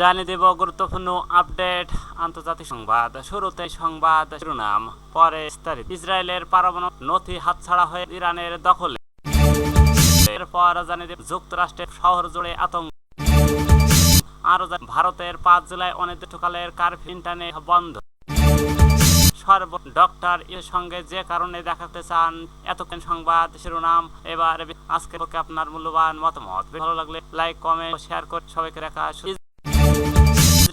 জানিয়ে দেব গুরুত্বপূর্ণ আপডেট। আন্তর্জাতিক সংবাদ, শুরুতে সংবাদ শিরোনাম, পরে ইসরায়েলের পারমাণবিক নথি হাতছাড়া হয়ে ইরানের দখলে। এরপর দেব যুক্তরাষ্ট্রের শহর জুড়ে আতঙ্ক। ভারতের পাঁচ জেলায় অনির্দিষ্টকালের কারফিউ ইন্টারনেট বন্ধ। সর্ব ডক্টর এর সঙ্গে যে কারণে দেখাতে চান এতক্ষণ সংবাদ শিরোনাম। এবার আজকে আপনার মূল্যবান মতামত। ভালো লাগলে লাইক, কমেন্ট, শেয়ার করে সবাইকে রাখা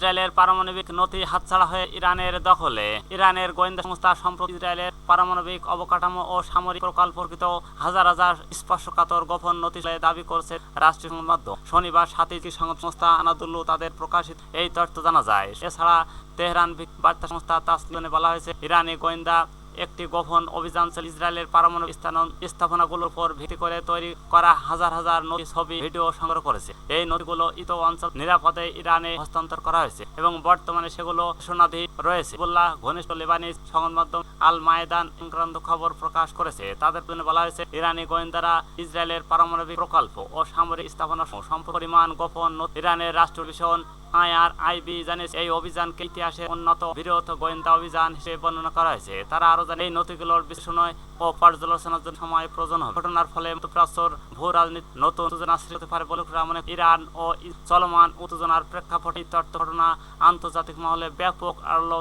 ইসরায়েলের পারমাণবিক নথি হাতছাড়া হয়ে ইরানের দখলে। ইরানের গোয়েন্দা সংস্থা সম্প্রতি ইসরায়েলের পারমাণবিক অবকাঠামো ও সামরিক প্রকল্পকৃত হাজার হাজার স্পর্শকাতর গোপন নথি দাবি করছে রাষ্ট্রীয় সংবাদ। শনিবার সাথে সংস্থা আনাদুল্লু তাদের প্রকাশিত এই তথ্য জানা যায়। এছাড়া তেহরান বার্তা সংস্থা তাসলিমে বলা হয়েছে, ইরানি গোয়েন্দা একটি গোপন অভিযান চালিয়ে ইসরায়েলের পারমাণবিক স্থান- স্থাপনাগুলোর উপর ভিত্তি করে তৈরি করা হাজার হাজার নথি ছবি, ভিডিও সংগ্রহ করেছে। এই নথিগুলো ইতো অঞ্চল নিরাপদে ইরানে হস্তান্তর করা হয়েছে এবং বর্তমানে সেগুলো শোনাধি রয়েছে। বল্লাহ ঘনিষ্ঠ লেবানি সংবাদ মাধ্যম আল মায়দান সংক্রান্ত খবর প্রকাশ করেছে। তাদের জন্য বলা হয়েছে, ইরানি গোয়েন্দারা ইসরায়েলের পারমাণবিক প্রকল্প ও সামরিক স্থাপনা সহ সম্পরিমাণ গোপন ইরানের রাষ্ট্র মিশন আইআরআইবি জানিয়েছে, এই অভিযানকে ইতিহাসে উন্নত বিরত গোয়েন্দা অভিযান হিসেবে বর্ণনা করা হয়েছে। তারা আরও জানে এই নথিগুলোর বিশ্লেষণ ও পর্যালোচনার জন্য সময় প্রয়োজন হবে। ঘটনার ফলে মধ্যপ্রাচ্যর ভূ রাজনীতি নতুন উত্তেজনা সৃষ্টি হতে পারে বলে মনে ইরান ও চলমান উত্তেজনার প্রেক্ষাপটে ঘটনা আন্তর্জাতিক মহলে ব্যাপক আলো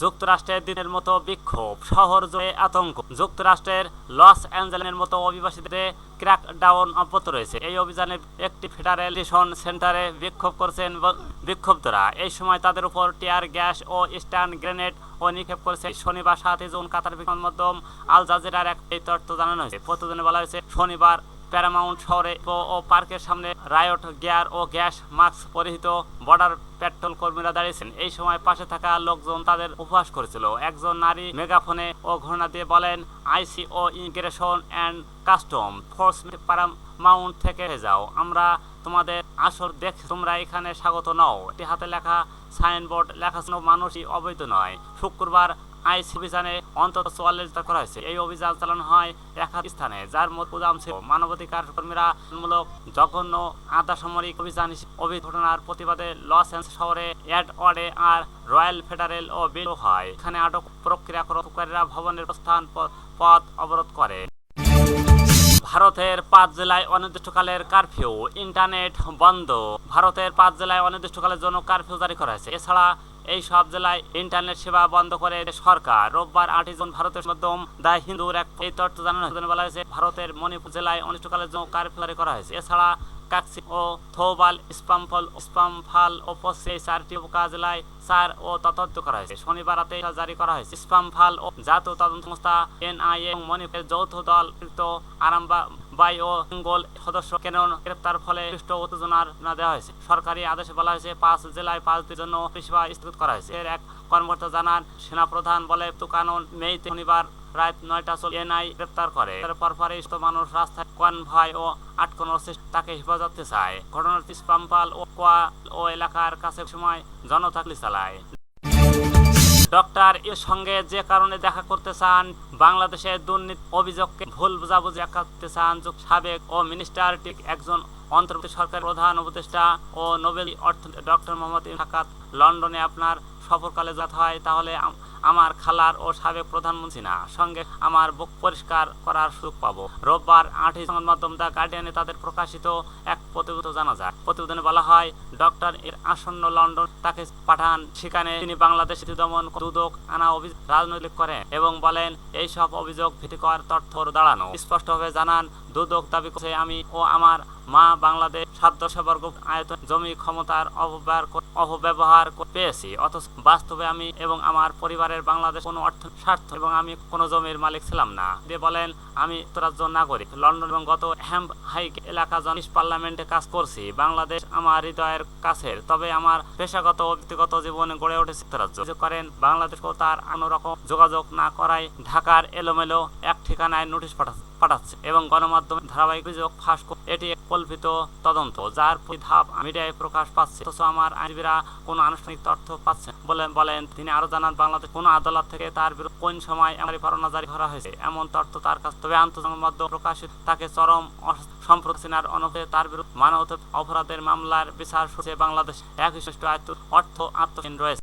যুক্তরাষ্ট্রের দিনের মতো বিক্ষোভ, শহর জুড়ে আতঙ্ক। যুক্তরাষ্ট্রের লস অ্যাঞ্জেলেসের মতো অভিবাসীদের ক্র্যাক ডাউন অব্যাহত রয়েছে। এই অভিযানে একটি ফেডারেল ডিটেনশন সেন্টারে বিক্ষোভ করছেন বিক্ষুব্ধরা এই সময় তাদের উপর টিয়ার গ্যাস ও স্ট্যান্ড গ্রেনেড ও নিক্ষেপ করেছে। শনিবার সাতই জুন কাতার বিমান মাধ্যম আল জাজিরার এক তথ্য জানানো হয়েছে। প্রতিদিনে বলা হয়েছে, শনিবার প্যারামাউন্ট শহরে ও- পার্কের সামনে রায়ট গিয়ার ও গ্যাস মাস্ক পরিহিত বর্ডার পেট্রোল কর্মীরা দাঁড়িয়েছেন। এই সময় পাশে থাকা লোকজন তাদের উপহাস করেছিল। একজন নারী মেগাফোনে ও ঘোষণা দিয়ে বলেন আইসি ও immigration and custom force paramount থেকে যাও। আমরা তোমাদের আসর দেখ, তোমরা এখানে স্বাগত নও। এটি হাতে লেখা সাইনবোর্ড লেখা মানুষই অবৈধ নয়। শুক্রবার আইসি অভিযানে অন্তত চুয়াল্লিশ করা হয়েছে। এই অভিযান চালানো হয় একাধিক স্থানে, যার মধ্যে উদাম ছিল মানবাধিকার কর্মীরা মূলক জঘন্য আধা সামরিক অভিযান হিসেবে অভিযোগ ঘটনার প্রতিবাদে লস অ্যাঞ্জেলস শহরে অ্যাড ওয়ার্ডে আর রয়্যাল ফেডারেল ও বিল হয়। এখানে আটক প্রক্রিয়া করকারীরা ভবনের প্রস্থান প- পথ অবরোধ করে। ভারতের পাঁচ জেলায় অনির্দিষ্টকালের কারফিউ, ইন্টারনেট বন্ধ। ভারতের পাঁচ জেলায় অনির্দিষ্টকালের জন্য কারফিউ জারি করা হয়েছে। এছাড়া এই সব জেলায় ইন্টারনেট সেবা বন্ধ করে সরকার। রোববার আটই জন ভারতের মাধ্যম দা হিন্দুর এক এই তথ্য জানানো বলা হয়েছে, ভারতের মণিপুর জেলায় অনিষ্টকালের জন্য কারফিউ করা হয়েছে। এছাড়া কাকসি ও এই চারটি চার ও তদন্ত করা হয়েছে। শনিবার রাতে জারি করা হয়েছে। ও জাতীয় তদন্ত সংস্থা এনআইএ এবং মণিপুরের যৌথ দল বাই ও সদস্য কেন গ্রেপ্তার ফলে সৃষ্ট উত্তেজনার দেওয়া হয়েছে। সরকারি আদেশে বলা হয়েছে, পাঁচ জেলায় পাঁচ দিনের জন্য পরিষেবা স্থগিত করা হয়েছে। এর এক কর্মকর্তা জানান, সেনাপ্রধান বলে তুকানন মেইতে শনিবার রাত নয়টা চল এনআই গ্রেপ্তার করে। এরপর পরে মানুষ রাস্তায় কনভয় ও আটকানোর তাকে হেফাজতে চায়। ঘটনার পাম্পাল ও কোয়া ও এলাকার কাছে সময় জনতাকলি চালায়। ডক্টর এর সঙ্গে যে কারণে দেখা করতে চান বাংলাদেশের দুর্নীতি অভিযোগকে ভুল বুঝাবুঝি করতে চান যুগ- সাবেক ও মিনিস্টার ঠিক একজন অন্তর্বর্তী সরকার প্রধান উপদেষ্টা ও নোবেল অর্থ ডক্টর মোহাম্মদ সাকাত লন্ডনে আপনার সফরকালে যাত হয়, তাহলে আমার খালার ও সাবেক প্রধানমন্ত্রী না। সঙ্গে আমার বুক পরিষ্কার করার সুযোগ পাবো। রোববার আটই সংবাদ মাধ্যম দ্য গার্ডিয়ানে তাদের প্রকাশিত এক প্রতিবেদন জানা যায়। প্রতিবেদনে বলা হয়, ডক্টর এর আসন্ন লন্ডন তাকে পাঠান। সেখানে তিনি বাংলাদেশ দমন দুদক আনা অভিযোগ রাজনৈতিক করেন এবং বলেন, এই সব অভিযোগ ভীতিকর তথ্য দাঁড়ানো। স্পষ্টভাবে জানান, দুদক দাবি করছে, আমি ও আমার মা বাংলাদেশ সাধ্য সেবর্গ আয়তন জমি ক্ষমতার অপব্যবহার পেয়েছি। অথচ বাস্তবে আমি এবং আমার পরিবারের বাংলাদেশ কোনো অর্থ, স্বার্থ এবং আমি কোনো জমির মালিক ছিলাম না। দিয়ে বলেন, আমি যুক্তরাজ্য নাগরিক। লন্ডন এবং গত হ্যাম্প হাইক এলাকা জনিস পার্লামেন্টে কাজ করছি। বাংলাদেশ আমার হৃদয়ের কাছের, তবে আমার পেশাগত ব্যক্তিগত জীবনে গড়ে উঠেছে যুক্তরাজ্য। করেন বাংলাদেশ তার কোনো রকম যোগাযোগ না করায় ঢাকার এলোমেলো এক ঠিকানায় নোটিশ পাঠাচ্ছে। পাঠাচ্ছে এবং গণমাধ্যমে ধারাবাহিক অভিযোগ ফাঁস এটি এক কল্পিত তদন্ত, যার ধাপ মিডিয়ায় প্রকাশ পাচ্ছে। অথচ আমার আইনজীবীরা কোনো আনুষ্ঠানিক তথ্য পাচ্ছেন বলে বলেন, তিনি আরও জানান, বাংলাদেশ কোনো আদালত থেকে তার বিরুদ্ধে কোন সময় এমন পরোয়ানা জারি করা হয়েছে? এমন তথ্য তার কাছে তবে আন্তর্জাতিক প্রকাশিত তাকে চরম সম্প্রতি সিনার অনুভবে তার বিরুদ্ধে মানবত অপরাধের মামলার বিচার শুরু বাংলাদেশ। এক বিশিষ্ট অর্থ আত্মহীন রয়েছে।